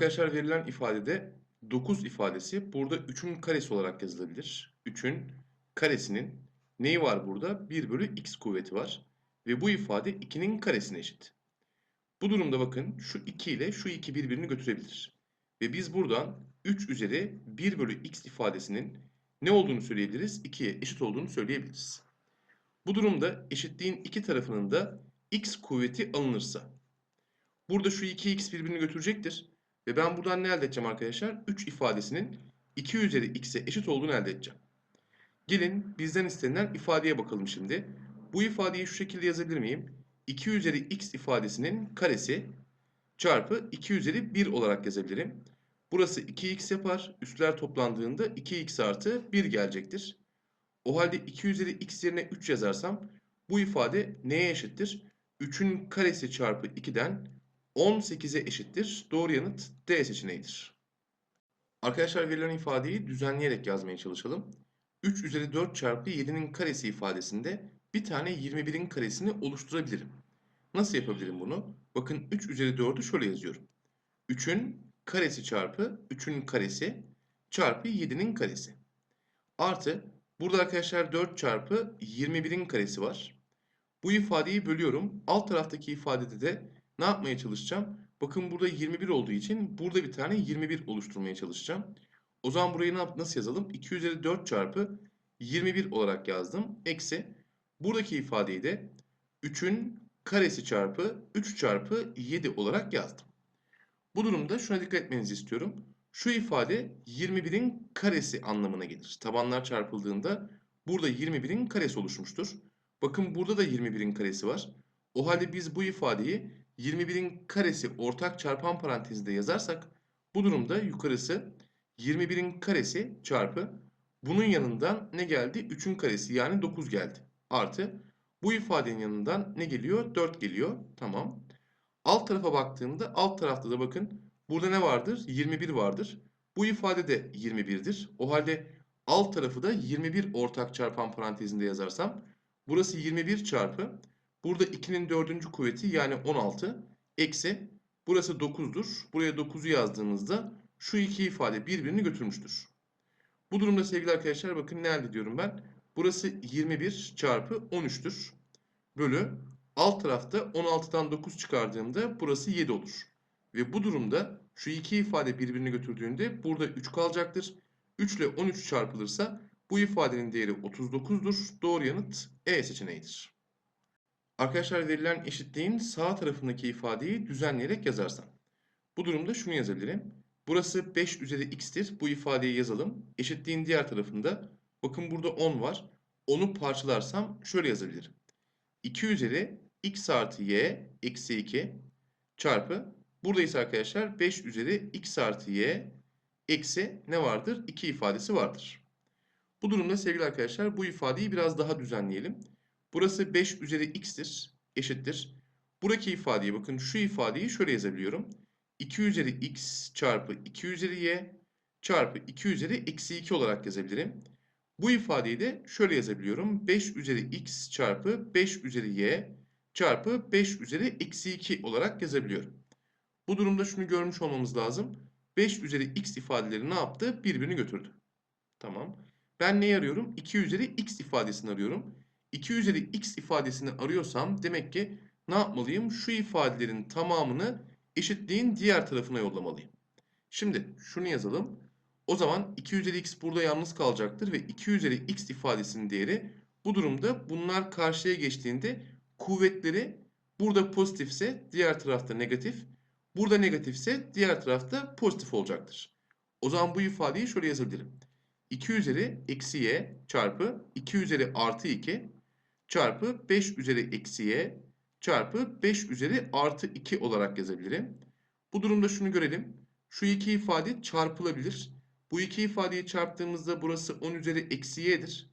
Arkadaşlar verilen ifadede 9 ifadesi burada 3'ün karesi olarak yazılabilir. 3'ün karesinin neyi var burada? 1 bölü x kuvveti var. Ve bu ifade 2'nin karesine eşit. Bu durumda bakın şu 2 ile şu 2 birbirini götürebilir. Ve biz buradan 3 üzeri 1 bölü x ifadesinin ne olduğunu söyleyebiliriz? 2'ye eşit olduğunu söyleyebiliriz. Bu durumda eşitliğin iki tarafının da x kuvveti alınırsa. Burada şu 2x birbirini götürecektir. Ve ben buradan ne elde edeceğim arkadaşlar? 3 ifadesinin 2 üzeri x'e eşit olduğunu elde edeceğim. Gelin bizden istenilen ifadeye bakalım şimdi. Bu ifadeyi şu şekilde yazabilir miyim? 2 üzeri x ifadesinin karesi çarpı 2 üzeri 1 olarak yazabilirim. Burası 2x yapar. Üstler toplandığında 2x artı 1 gelecektir. O halde 2 üzeri x yerine 3 yazarsam bu ifade neye eşittir? 3'ün karesi çarpı 2'den 18'e eşittir. Doğru yanıt D seçeneğidir. Arkadaşlar verilen ifadeyi düzenleyerek yazmaya çalışalım. 3 üzeri 4 çarpı 7'nin karesi ifadesinde bir tane 21'in karesini oluşturabilirim. Nasıl yapabilirim bunu? Bakın 3 üzeri 4'ü şöyle yazıyorum. 3'ün karesi çarpı 3'ün karesi çarpı 7'nin karesi. Artı burada arkadaşlar 4 çarpı 21'in karesi var. Bu ifadeyi bölüyorum. Alt taraftaki ifadede de ne yapmaya çalışacağım? Bakın burada 21 olduğu için burada bir tane 21 oluşturmaya çalışacağım. O zaman burayı nasıl yazalım? 2 üzeri 4 çarpı 21 olarak yazdım. Eksi buradaki ifadeyi de 3'ün karesi çarpı 3 çarpı 7 olarak yazdım. Bu durumda şuna dikkat etmenizi istiyorum. Şu ifade 21'in karesi anlamına gelir. Tabanlar çarpıldığında burada 21'in karesi oluşmuştur. Bakın burada da 21'in karesi var. O halde biz bu ifadeyi 21'in karesi ortak çarpan parantezinde yazarsak bu durumda yukarısı 21'in karesi çarpı bunun yanından ne geldi? 3'ün karesi yani 9 geldi. Artı bu ifadenin yanından ne geliyor? 4 geliyor. Tamam. Alt tarafa baktığımda alt tarafta da bakın burada ne vardır? 21 vardır. Bu ifade de 21'dir. O halde alt tarafı da 21 ortak çarpan parantezinde yazarsam burası 21 çarpı burada 2'nin 4. kuvveti yani 16 eksi burası 9'dur. Buraya 9'u yazdığımızda şu iki ifade birbirini götürmüştür. Bu durumda sevgili arkadaşlar bakın ne elde ediyorum ben? Burası 21 çarpı 13'tür. Bölü alt tarafta 16'dan 9 çıkardığımda burası 7 olur. Ve bu durumda şu iki ifade birbirini götürdüğünde burada 3 kalacaktır. 3 ile 13 çarpılırsa bu ifadenin değeri 39'dur. Doğru yanıt E seçeneğidir. Arkadaşlar verilen eşitliğin sağ tarafındaki ifadeyi düzenleyerek yazarsam. Bu durumda şunu yazabilirim. Burası 5 üzeri x'tir. Bu ifadeyi yazalım. Eşitliğin diğer tarafında bakın burada 10 var. 10'u parçalarsam şöyle yazabilirim. 2 üzeri x artı y eksi 2 çarpı burada ise arkadaşlar 5 üzeri x artı y eksi ne vardır? 2 ifadesi vardır. Bu durumda sevgili arkadaşlar bu ifadeyi biraz daha düzenleyelim. Burası 5 üzeri x'tir eşittir. Buradaki ifadeye bakın şu ifadeyi şöyle yazabiliyorum. 2 üzeri x çarpı 2 üzeri y çarpı 2 üzeri eksi 2 olarak yazabilirim. Bu ifadeyi de şöyle yazabiliyorum. 5 üzeri x çarpı 5 üzeri y çarpı 5 üzeri eksi 2 olarak yazabiliyorum. Bu durumda şunu görmüş olmamız lazım. 5 üzeri x ifadeleri ne yaptı? Birbirini götürdü. Tamam. Ben neyi arıyorum? 2 üzeri x ifadesini arıyorum. 2 üzeri x ifadesini arıyorsam demek ki ne yapmalıyım? Şu ifadelerin tamamını eşitliğin diğer tarafına yollamalıyım. Şimdi şunu yazalım. O zaman 2 üzeri x burada yalnız kalacaktır ve 2 üzeri x ifadesinin değeri bu durumda bunlar karşıya geçtiğinde kuvvetleri burada pozitifse diğer tarafta negatif, burada negatifse diğer tarafta pozitif olacaktır. O zaman bu ifadeyi şöyle yazabilirim. 2 üzeri eksi y çarpı 2 üzeri artı 2 çarpı 5 üzeri eksi y çarpı 5 üzeri artı 2 olarak yazabilirim. Bu durumda şunu görelim. Şu iki ifade çarpılabilir. Bu iki ifadeyi çarptığımızda burası 10 üzeri eksi y'dir.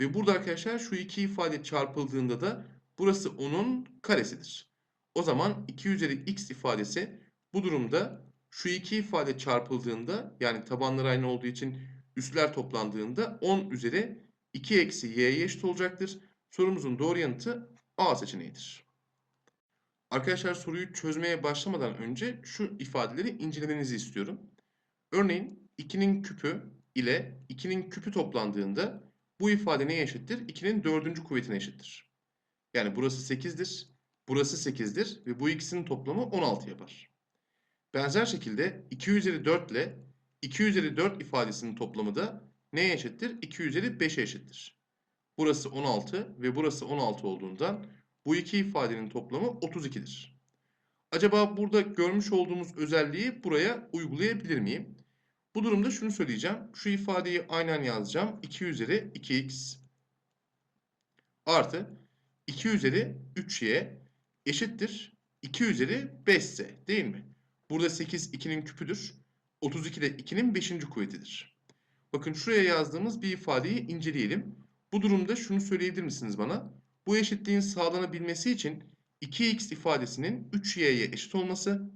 Ve burada arkadaşlar şu iki ifade çarpıldığında da burası 10'un karesidir. O zaman 2 üzeri x ifadesi bu durumda şu iki ifade çarpıldığında yani tabanları aynı olduğu için üstler toplandığında 10 üzeri 2 eksi y'ye eşit olacaktır. Sorumuzun doğru yanıtı A seçeneğidir. Arkadaşlar soruyu çözmeye başlamadan önce şu ifadeleri incelemenizi istiyorum. Örneğin 2'nin küpü ile 2'nin küpü toplandığında bu ifade neye eşittir? 2'nin dördüncü kuvvetine eşittir. Yani burası 8'dir, burası 8'dir ve bu ikisinin toplamı 16 yapar. Benzer şekilde 2 üzeri 4 ile 2 üzeri 4 ifadesinin toplamı da neye eşittir? 2 üzeri 5'e eşittir. Burası 16 ve burası 16 olduğundan bu iki ifadenin toplamı 32'dir. Acaba burada görmüş olduğumuz özelliği buraya uygulayabilir miyim? Bu durumda şunu söyleyeceğim. Şu ifadeyi aynen yazacağım. 2 üzeri 2x artı 2 üzeri 3y eşittir 2 üzeri 5z değil mi? Burada 8 2'nin küpüdür. 32 de 2'nin 5. kuvvetidir. Bakın şuraya yazdığımız bir ifadeyi inceleyelim. Bu durumda şunu söyleyebilir misiniz bana? Bu eşitliğin sağlanabilmesi için 2x ifadesinin 3y'ye eşit olması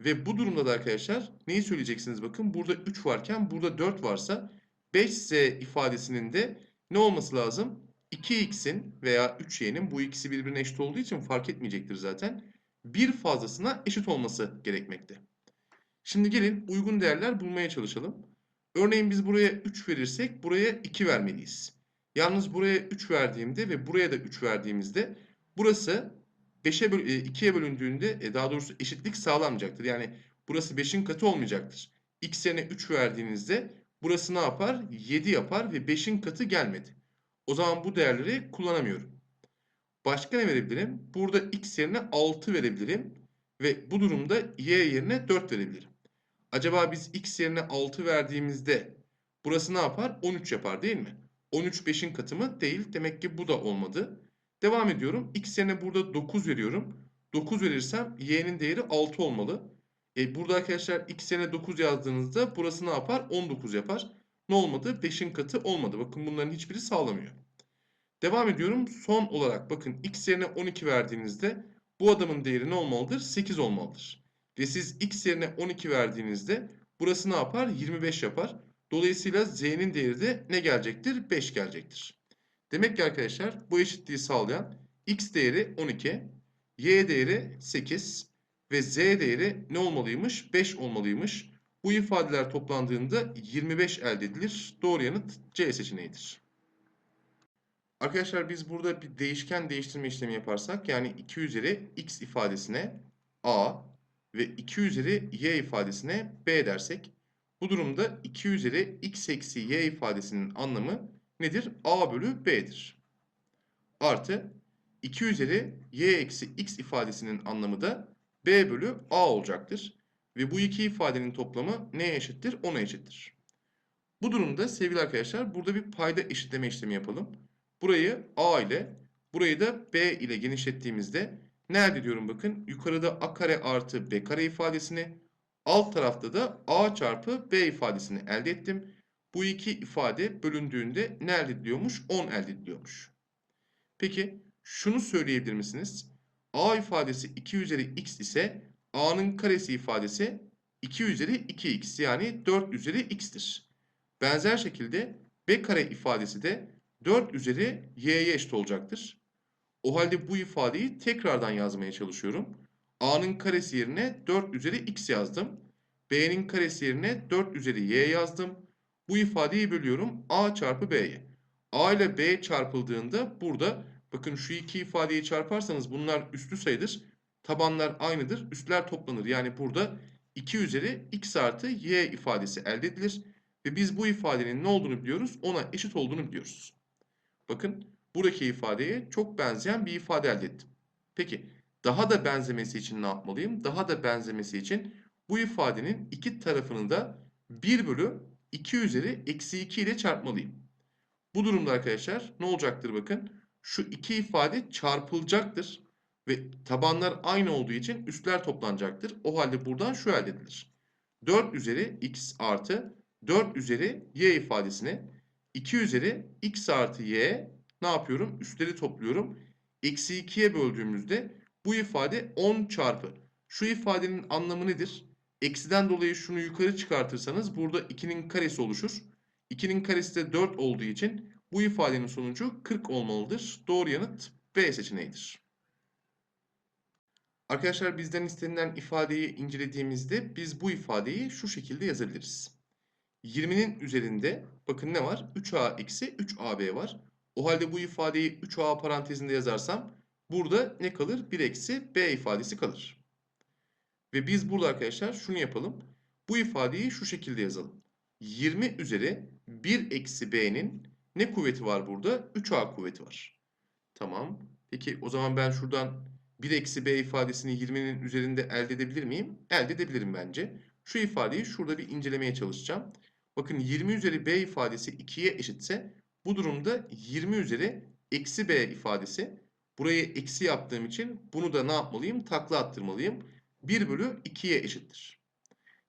ve bu durumda da arkadaşlar neyi söyleyeceksiniz bakın burada 3 varken burada 4 varsa 5z ifadesinin de ne olması lazım? 2x'in veya 3y'nin bu ikisi birbirine eşit olduğu için fark etmeyecektir zaten. Bir fazlasına eşit olması gerekmekte. Şimdi gelin uygun değerler bulmaya çalışalım. Örneğin biz buraya 3 verirsek buraya 2 vermeliyiz. Yalnız buraya 3 verdiğimde ve buraya da 3 verdiğimizde burası 5'e böl 2'ye bölündüğünde e, daha doğrusu eşitlik sağlanmayacaktır. Yani burası 5'in katı olmayacaktır. X yerine 3 verdiğinizde burası ne yapar? 7 yapar ve 5'in katı gelmedi. O zaman bu değerleri kullanamıyorum. Başka ne verebilirim? Burada x yerine 6 verebilirim ve bu durumda y yerine 4 verebilirim. Acaba biz x yerine 6 verdiğimizde burası ne yapar? 13 yapar değil mi? 13 5'in katı mı? Değil. Demek ki bu da olmadı. Devam ediyorum. X yerine burada 9 veriyorum. 9 verirsem y'nin değeri 6 olmalı. E burada arkadaşlar x yerine 9 yazdığınızda burası ne yapar? 19 yapar. Ne olmadı? 5'in katı olmadı. Bakın bunların hiçbiri sağlamıyor. Devam ediyorum. Son olarak bakın x yerine 12 verdiğinizde bu adamın değeri ne olmalıdır? 8 olmalıdır. Ve siz x yerine 12 verdiğinizde burası ne yapar? 25 yapar. Dolayısıyla z'nin değeri de ne gelecektir? 5 gelecektir. Demek ki arkadaşlar bu eşitliği sağlayan x değeri 12, y değeri 8 ve z değeri ne olmalıymış? 5 olmalıymış. Bu ifadeler toplandığında 25 elde edilir. Doğru yanıt C seçeneğidir. Arkadaşlar biz burada bir değişken değiştirme işlemi yaparsak yani 2 üzeri x ifadesine a ve 2 üzeri y ifadesine b dersek bu durumda 2 üzeri x eksi y ifadesinin anlamı nedir? a bölü b'dir. Artı 2 üzeri y eksi x ifadesinin anlamı da b bölü a olacaktır. Ve bu iki ifadenin toplamı neye eşittir? 10'a eşittir. Bu durumda sevgili arkadaşlar burada bir payda eşitleme işlemi yapalım. Burayı a ile burayı da b ile genişlettiğimizde ne elde ediyorum bakın. Yukarıda a kare artı b kare ifadesini alt tarafta da a çarpı b ifadesini elde ettim. Bu iki ifade bölündüğünde ne elde ediliyormuş? 10 elde ediliyormuş. Peki şunu söyleyebilir misiniz? a ifadesi 2 üzeri x ise a'nın karesi ifadesi 2 üzeri 2x yani 4 üzeri x'tir. Benzer şekilde b kare ifadesi de 4 üzeri y'ye eşit olacaktır. O halde bu ifadeyi tekrardan yazmaya çalışıyorum. A'nın karesi yerine 4 üzeri x yazdım. b'nin karesi yerine 4 üzeri y yazdım. Bu ifadeyi bölüyorum a çarpı b'ye. a ile b çarpıldığında burada bakın şu iki ifadeyi çarparsanız bunlar üslü sayıdır. Tabanlar aynıdır. Üstler toplanır. Yani burada 2 üzeri x artı y ifadesi elde edilir. Ve biz bu ifadenin ne olduğunu biliyoruz? Ona eşit olduğunu biliyoruz. Bakın buradaki ifadeye çok benzeyen bir ifade elde ettim. Peki daha da benzemesi için ne yapmalıyım? Daha da benzemesi için bu ifadenin iki tarafını da 1 bölü 2 üzeri eksi 2 ile çarpmalıyım. Bu durumda arkadaşlar ne olacaktır bakın. Şu iki ifade çarpılacaktır. Ve tabanlar aynı olduğu için üstler toplanacaktır. O halde buradan şu elde edilir. 4 üzeri x artı 4 üzeri y ifadesine 2 üzeri x artı y ne yapıyorum? Üstleri topluyorum. Eksi 2'ye böldüğümüzde bu ifade 10 çarpı. Şu ifadenin anlamı nedir? Eksiden dolayı şunu yukarı çıkartırsanız burada 2'nin karesi oluşur. 2'nin karesi de 4 olduğu için bu ifadenin sonucu 40 olmalıdır. Doğru yanıt B seçeneğidir. Arkadaşlar bizden istenilen ifadeyi incelediğimizde biz bu ifadeyi şu şekilde yazabiliriz. 20'nin üzerinde bakın ne var? 3a eksi 3ab var. O halde bu ifadeyi 3a parantezinde yazarsam burada ne kalır? 1 eksi b ifadesi kalır. Ve biz burada arkadaşlar şunu yapalım. Bu ifadeyi şu şekilde yazalım. 20 üzeri 1 eksi b'nin ne kuvveti var burada? 3a kuvveti var. Tamam. Peki o zaman ben şuradan 1 eksi b ifadesini 20'nin üzerinde elde edebilir miyim? Elde edebilirim bence. Şu ifadeyi şurada bir incelemeye çalışacağım. Bakın 20 üzeri b ifadesi 2'ye eşitse bu durumda 20 üzeri eksi b ifadesi burayı eksi yaptığım için bunu da ne yapmalıyım? Takla attırmalıyım. 1 bölü 2'ye eşittir.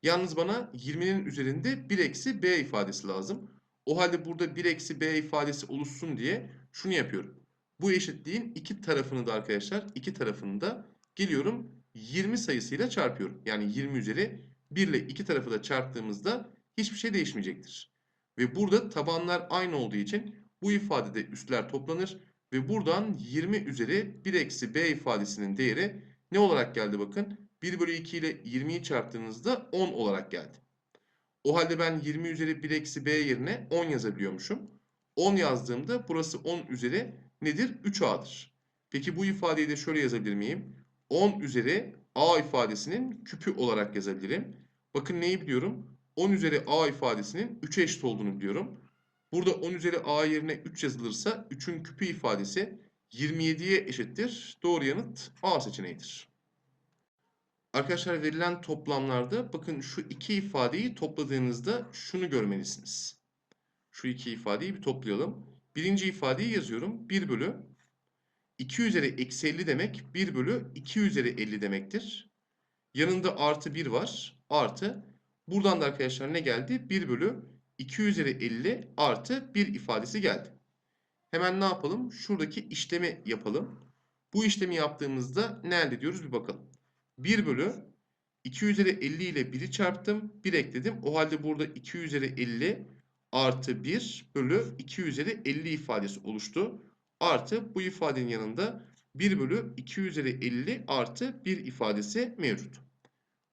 Yalnız bana 20'nin üzerinde 1 eksi b ifadesi lazım. O halde burada 1 eksi b ifadesi oluşsun diye şunu yapıyorum. Bu eşitliğin iki tarafını da arkadaşlar iki tarafını da geliyorum 20 sayısıyla çarpıyorum. Yani 20 üzeri 1 ile iki tarafı da çarptığımızda hiçbir şey değişmeyecektir. Ve burada tabanlar aynı olduğu için bu ifadede üstler toplanır ve buradan 20 üzeri 1 eksi b ifadesinin değeri ne olarak geldi bakın. 1 bölü 2 ile 20'yi çarptığınızda 10 olarak geldi. O halde ben 20 üzeri 1 eksi b yerine 10 yazabiliyormuşum. 10 yazdığımda burası 10 üzeri nedir? 3a'dır. Peki bu ifadeyi de şöyle yazabilir miyim? 10 üzeri a ifadesinin küpü olarak yazabilirim. Bakın neyi biliyorum? 10 üzeri a ifadesinin 3'e eşit olduğunu biliyorum. Burada 10 üzeri a yerine 3 yazılırsa 3'ün küpü ifadesi 27'ye eşittir. Doğru yanıt A seçeneğidir. Arkadaşlar verilen toplamlarda bakın şu iki ifadeyi topladığınızda şunu görmelisiniz. Şu iki ifadeyi bir toplayalım. Birinci ifadeyi yazıyorum. 1 bölü 2 üzeri eksi 50 demek 1 bölü 2 üzeri 50 demektir. Yanında artı 1 var. Artı. Buradan da arkadaşlar ne geldi? 1 bölü 2 üzeri 50 artı 1 ifadesi geldi. Hemen ne yapalım? Şuradaki işlemi yapalım. Bu işlemi yaptığımızda ne elde ediyoruz bir bakalım. 1 bölü 2 üzeri 50 ile 1'i çarptım. 1 ekledim. O halde burada 2 üzeri 50 artı 1 bölü 2 üzeri 50 ifadesi oluştu. Artı bu ifadenin yanında 1 bölü 2 üzeri 50 artı 1 ifadesi mevcut.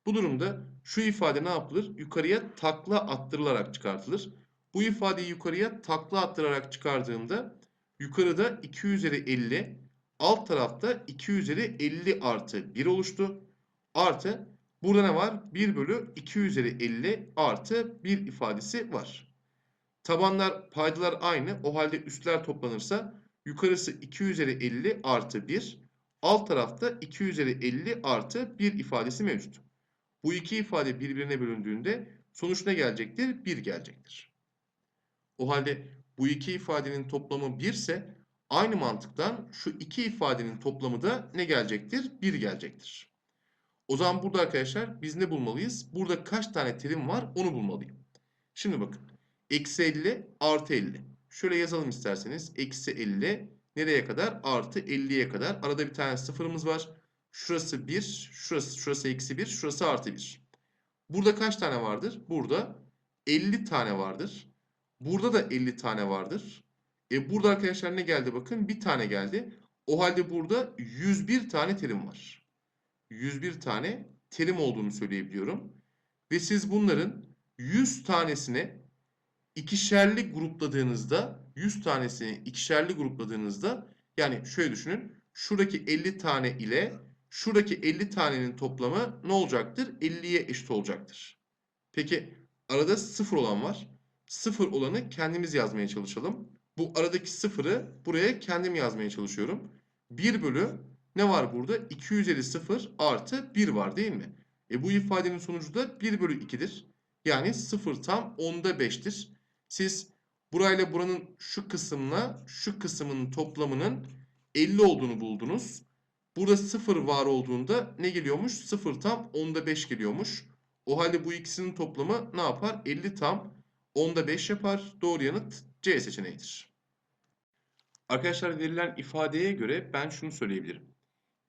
Bu durumda şu ifade ne yapılır? Yukarıya takla attırılarak çıkartılır. Bu ifadeyi yukarıya takla attırarak çıkardığımda yukarıda 2 üzeri 50 alt tarafta 2 üzeri 50 artı 1 oluştu. Artı burada ne var? 1 bölü 2 üzeri 50 artı 1 ifadesi var. Tabanlar paydalar aynı. O halde üstler toplanırsa yukarısı 2 üzeri 50 artı 1. Alt tarafta 2 üzeri 50 artı 1 ifadesi mevcut. Bu iki ifade birbirine bölündüğünde sonuç ne gelecektir? 1 gelecektir. O halde bu iki ifadenin toplamı 1 ise aynı mantıktan şu iki ifadenin toplamı da ne gelecektir? 1 gelecektir. O zaman burada arkadaşlar biz ne bulmalıyız? Burada kaç tane terim var onu bulmalıyım. Şimdi bakın. Eksi 50 artı 50. Şöyle yazalım isterseniz. Eksi 50 nereye kadar? Artı 50'ye kadar. Arada bir tane sıfırımız var. Şurası 1, şurası, şurası eksi 1, şurası artı 1. Burada kaç tane vardır? Burada 50 tane vardır. Burada da 50 tane vardır. E burada arkadaşlar ne geldi bakın? Bir tane geldi. O halde burada 101 tane terim var. 101 tane terim olduğunu söyleyebiliyorum. Ve siz bunların 100 tanesine ikişerli grupladığınızda 100 tanesini ikişerli grupladığınızda yani şöyle düşünün. Şuradaki 50 tane ile şuradaki 50 tanenin toplamı ne olacaktır? 50'ye eşit olacaktır. Peki arada 0 olan var. 0 olanı kendimiz yazmaya çalışalım. Bu aradaki 0'ı buraya kendim yazmaya çalışıyorum. 1 bölü ne var burada? 2 üzeri 0 artı 1 var değil mi? E bu ifadenin sonucu da 1 bölü 2'dir. Yani 0 tam 10'da 5'tir. Siz burayla buranın şu kısımla şu kısmın toplamının 50 olduğunu buldunuz. Burada 0 var olduğunda ne geliyormuş? 0 tam 10'da 5 geliyormuş. O halde bu ikisinin toplamı ne yapar? 50 tam 10'da 5 yapar. Doğru yanıt C seçeneğidir. Arkadaşlar verilen ifadeye göre ben şunu söyleyebilirim.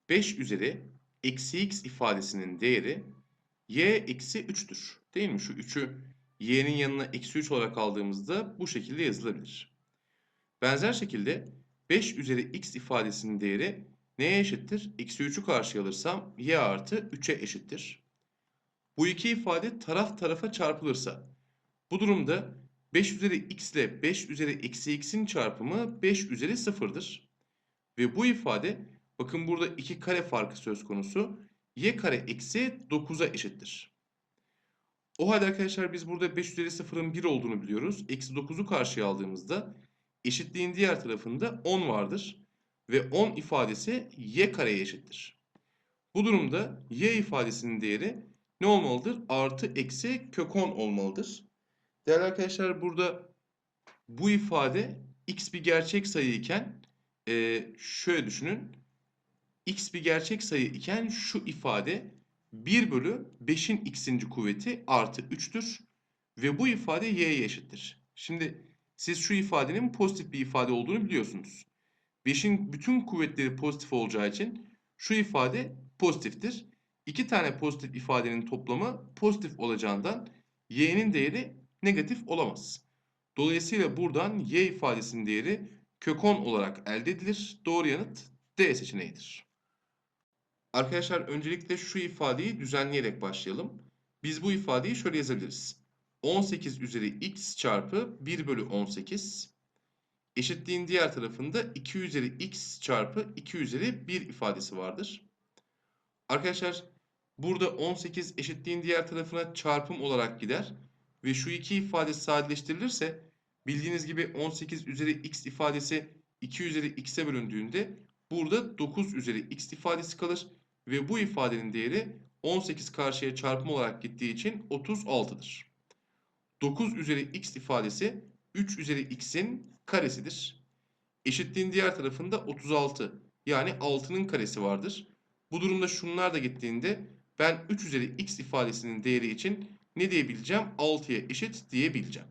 5 üzeri eksi x ifadesinin değeri y eksi 3'tür. Değil mi? Şu 3'ü y'nin yanına eksi 3 olarak aldığımızda bu şekilde yazılabilir. Benzer şekilde 5 üzeri x ifadesinin değeri neye eşittir? Eksi 3'ü karşıya alırsam y artı 3'e eşittir. Bu iki ifade taraf tarafa çarpılırsa bu durumda 5 üzeri x ile 5 üzeri eksi x'in çarpımı 5 üzeri 0'dır. Ve bu ifade bakın burada 2 kare farkı söz konusu y kare eksi 9'a eşittir. O halde arkadaşlar biz burada 5 üzeri 0'ın 1 olduğunu biliyoruz. Eksi 9'u karşıya aldığımızda eşitliğin diğer tarafında 10 vardır. Ve 10 ifadesi y kareye eşittir. Bu durumda y ifadesinin değeri ne olmalıdır? Artı eksi kök 10 olmalıdır. Değerli arkadaşlar burada bu ifade x bir gerçek sayı iken e, şöyle düşünün. x bir gerçek sayı iken şu ifade 1 bölü 5'in x'inci kuvveti artı 3'tür. Ve bu ifade y'ye eşittir. Şimdi siz şu ifadenin pozitif bir ifade olduğunu biliyorsunuz. 5'in bütün kuvvetleri pozitif olacağı için şu ifade pozitiftir. İki tane pozitif ifadenin toplamı pozitif olacağından y'nin değeri negatif olamaz. Dolayısıyla buradan y ifadesinin değeri kök 10 olarak elde edilir. Doğru yanıt D seçeneğidir. Arkadaşlar öncelikle şu ifadeyi düzenleyerek başlayalım. Biz bu ifadeyi şöyle yazabiliriz. 18 üzeri x çarpı 1 bölü 18 eşitliğin diğer tarafında 2 üzeri x çarpı 2 üzeri 1 ifadesi vardır. Arkadaşlar burada 18 eşitliğin diğer tarafına çarpım olarak gider ve şu iki ifade sadeleştirilirse bildiğiniz gibi 18 üzeri x ifadesi 2 üzeri x'e bölündüğünde burada 9 üzeri x ifadesi kalır ve bu ifadenin değeri 18 karşıya çarpım olarak gittiği için 36'dır. 9 üzeri x ifadesi 3 üzeri x'in karesidir. Eşitliğin diğer tarafında 36 yani 6'nın karesi vardır. Bu durumda şunlar da gittiğinde ben 3 üzeri x ifadesinin değeri için ne diyebileceğim? 6'ya eşit diyebileceğim.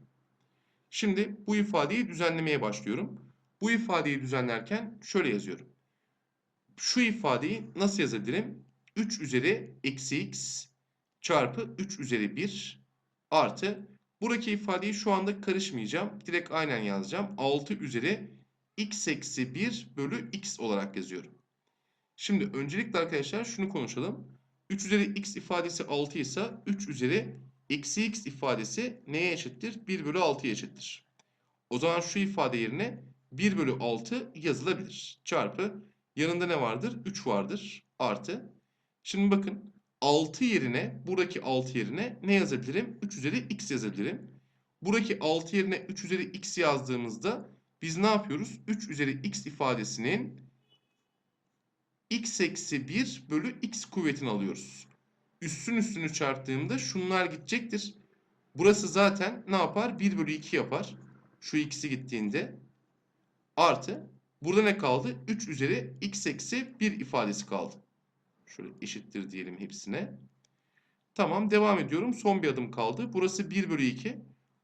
Şimdi bu ifadeyi düzenlemeye başlıyorum. Bu ifadeyi düzenlerken şöyle yazıyorum. Şu ifadeyi nasıl yazabilirim? 3 üzeri eksi x çarpı 3 üzeri 1 artı buradaki ifadeyi şu anda karışmayacağım. Direkt aynen yazacağım. 6 üzeri x eksi 1 bölü x olarak yazıyorum. Şimdi öncelikle arkadaşlar şunu konuşalım. 3 üzeri x ifadesi 6 ise 3 üzeri eksi x ifadesi neye eşittir? 1 bölü 6'ya eşittir. O zaman şu ifade yerine 1 bölü 6 yazılabilir. Çarpı yanında ne vardır? 3 vardır. Artı. Şimdi bakın 6 yerine buradaki 6 yerine ne yazabilirim? 3 üzeri x yazabilirim. Buradaki 6 yerine 3 üzeri x yazdığımızda biz ne yapıyoruz? 3 üzeri x ifadesinin x eksi 1 bölü x kuvvetini alıyoruz. Üstün üstünü çarptığımda şunlar gidecektir. Burası zaten ne yapar? 1 bölü 2 yapar. Şu x'i gittiğinde. Artı. Burada ne kaldı? 3 üzeri x eksi 1 ifadesi kaldı. Şöyle eşittir diyelim hepsine. Tamam devam ediyorum. Son bir adım kaldı. Burası 1 bölü 2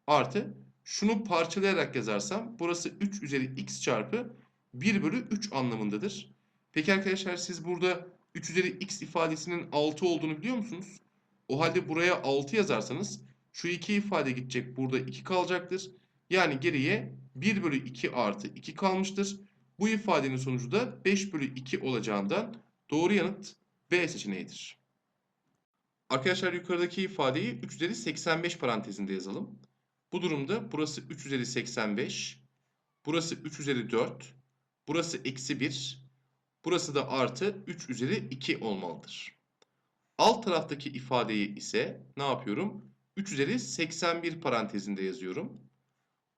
artı. Şunu parçalayarak yazarsam burası 3 üzeri x çarpı 1 bölü 3 anlamındadır. Peki arkadaşlar siz burada 3 üzeri x ifadesinin 6 olduğunu biliyor musunuz? O halde buraya 6 yazarsanız şu iki ifade gidecek. Burada 2 kalacaktır. Yani geriye 1 bölü 2 artı 2 kalmıştır. Bu ifadenin sonucu da 5 bölü 2 olacağından doğru yanıt B seçeneğidir. Arkadaşlar yukarıdaki ifadeyi 3 üzeri 85 parantezinde yazalım. Bu durumda burası 3 üzeri 85, burası 3 üzeri 4, burası eksi 1, burası da artı 3 üzeri 2 olmalıdır. Alt taraftaki ifadeyi ise ne yapıyorum? 3 üzeri 81 parantezinde yazıyorum.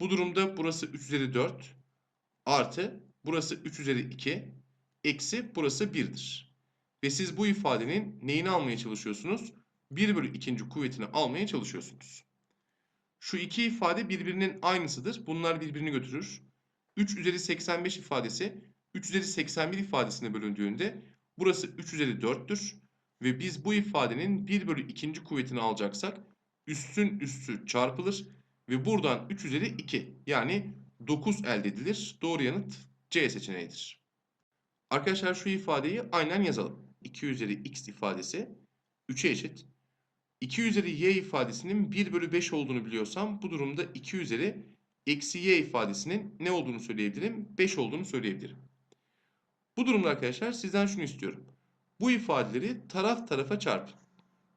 Bu durumda burası 3 üzeri 4 artı burası 3 üzeri 2 eksi burası 1'dir. Ve siz bu ifadenin neyini almaya çalışıyorsunuz? 1 bölü 2. kuvvetini almaya çalışıyorsunuz. Şu iki ifade birbirinin aynısıdır. Bunlar birbirini götürür. 3 üzeri 85 ifadesi 3 üzeri 81 ifadesine bölündüğünde burası 3 üzeri 4'tür. Ve biz bu ifadenin 1 bölü 2. kuvvetini alacaksak üstün üstü çarpılır. Ve buradan 3 üzeri 2 yani 9 elde edilir. Doğru yanıt C seçeneğidir. Arkadaşlar şu ifadeyi aynen yazalım. 2 üzeri x ifadesi 3'e eşit. 2 üzeri y ifadesinin 1 bölü 5 olduğunu biliyorsam bu durumda 2 üzeri eksi y ifadesinin ne olduğunu söyleyebilirim? 5 olduğunu söyleyebilirim. Bu durumda arkadaşlar sizden şunu istiyorum. Bu ifadeleri taraf tarafa çarpın.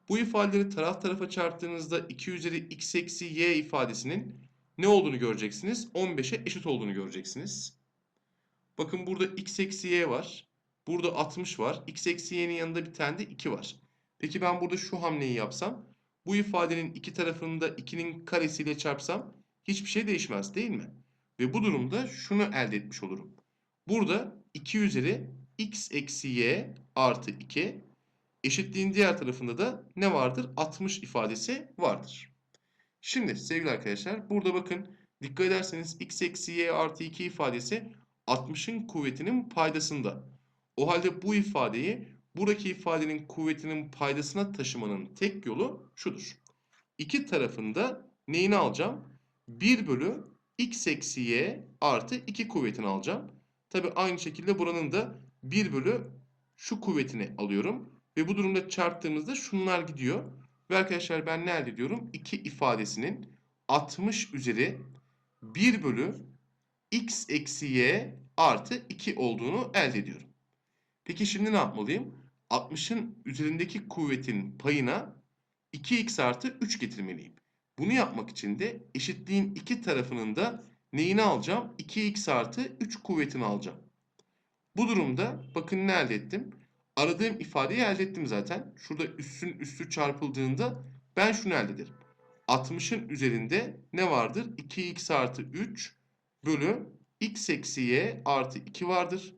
Bu ifadeleri taraf tarafa çarptığınızda 2 üzeri x eksi y ifadesinin ne olduğunu göreceksiniz? 15'e eşit olduğunu göreceksiniz. Bakın burada x eksi y var. Burada 60 var. x eksi y'nin yanında bir tane de 2 var. Peki ben burada şu hamleyi yapsam bu ifadenin iki tarafını da 2'nin karesiyle çarpsam hiçbir şey değişmez değil mi? Ve bu durumda şunu elde etmiş olurum. Burada 2 üzeri x eksi y artı 2 eşitliğin diğer tarafında da ne vardır? 60 ifadesi vardır. Şimdi sevgili arkadaşlar burada bakın dikkat ederseniz x eksi y artı 2 ifadesi 60'ın kuvvetinin paydasında. O halde bu ifadeyi buradaki ifadenin kuvvetinin paydasına taşımanın tek yolu şudur. İki tarafında neyini alacağım? 1 bölü x eksi y artı 2 kuvvetini alacağım. Tabi aynı şekilde buranın da 1 bölü şu kuvvetini alıyorum. Ve bu durumda çarptığımızda şunlar gidiyor. Ve arkadaşlar ben ne elde ediyorum? 2 ifadesinin 60 üzeri 1 bölü x eksi y artı 2 olduğunu elde ediyorum. Peki şimdi ne yapmalıyım? 60'ın üzerindeki kuvvetin payına 2x artı 3 getirmeliyim. Bunu yapmak için de eşitliğin iki tarafının da neyini alacağım? 2x artı 3 kuvvetini alacağım. Bu durumda bakın ne elde ettim? Aradığım ifadeyi elde ettim zaten. Şurada üssün üstü çarpıldığında ben şunu elde ederim. 60'ın üzerinde ne vardır? 2x artı 3 bölü x eksi y artı 2 vardır.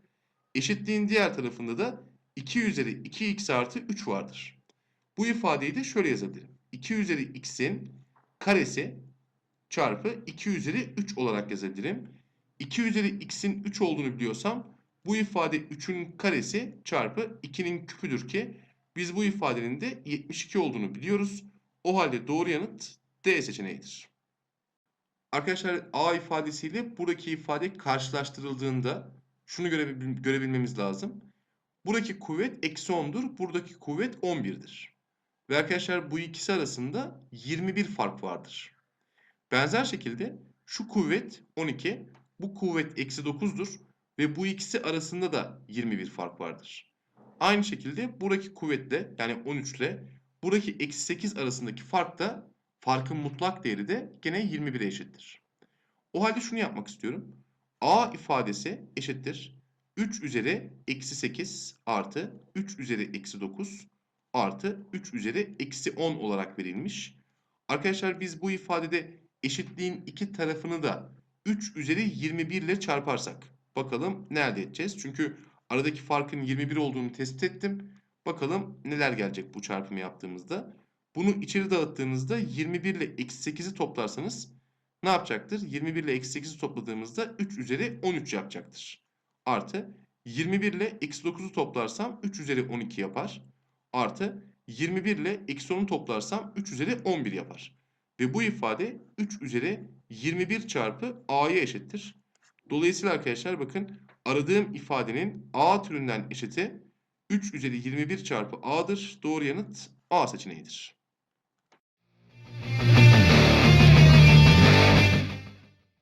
Eşitliğin diğer tarafında da 2 üzeri 2x artı 3 vardır. Bu ifadeyi de şöyle yazabilirim. 2 üzeri x'in karesi çarpı 2 üzeri 3 olarak yazabilirim. 2 üzeri x'in 3 olduğunu biliyorsam bu ifade 3'ün karesi çarpı 2'nin küpüdür ki biz bu ifadenin de 72 olduğunu biliyoruz. O halde doğru yanıt D seçeneğidir. Arkadaşlar A ifadesiyle buradaki ifade karşılaştırıldığında şunu görebil- görebilmemiz lazım. Buradaki kuvvet eksi 10'dur. Buradaki kuvvet 11'dir. Ve arkadaşlar bu ikisi arasında 21 fark vardır. Benzer şekilde şu kuvvet 12, bu kuvvet eksi 9'dur. Ve bu ikisi arasında da 21 fark vardır. Aynı şekilde buradaki kuvvetle yani 13 ile buradaki eksi 8 arasındaki fark da farkın mutlak değeri de gene 21'e eşittir. O halde şunu yapmak istiyorum. A ifadesi eşittir. 3 üzeri eksi 8 artı 3 üzeri eksi 9 artı 3 üzeri eksi 10 olarak verilmiş. Arkadaşlar biz bu ifadede eşitliğin iki tarafını da 3 üzeri 21 ile çarparsak bakalım ne elde edeceğiz? Çünkü aradaki farkın 21 olduğunu tespit ettim. Bakalım neler gelecek bu çarpımı yaptığımızda. Bunu içeri dağıttığınızda 21 ile eksi 8'i toplarsanız ne yapacaktır? 21 ile eksi 8'i topladığımızda 3 üzeri 13 yapacaktır. Artı 21 ile eksi 9'u toplarsam 3 üzeri 12 yapar. Artı 21 ile eksi 10'u toplarsam 3 üzeri 11 yapar. Ve bu ifade 3 üzeri 21 çarpı a'ya eşittir. Dolayısıyla arkadaşlar bakın aradığım ifadenin a türünden eşiti 3 üzeri 21 çarpı a'dır. Doğru yanıt a seçeneğidir.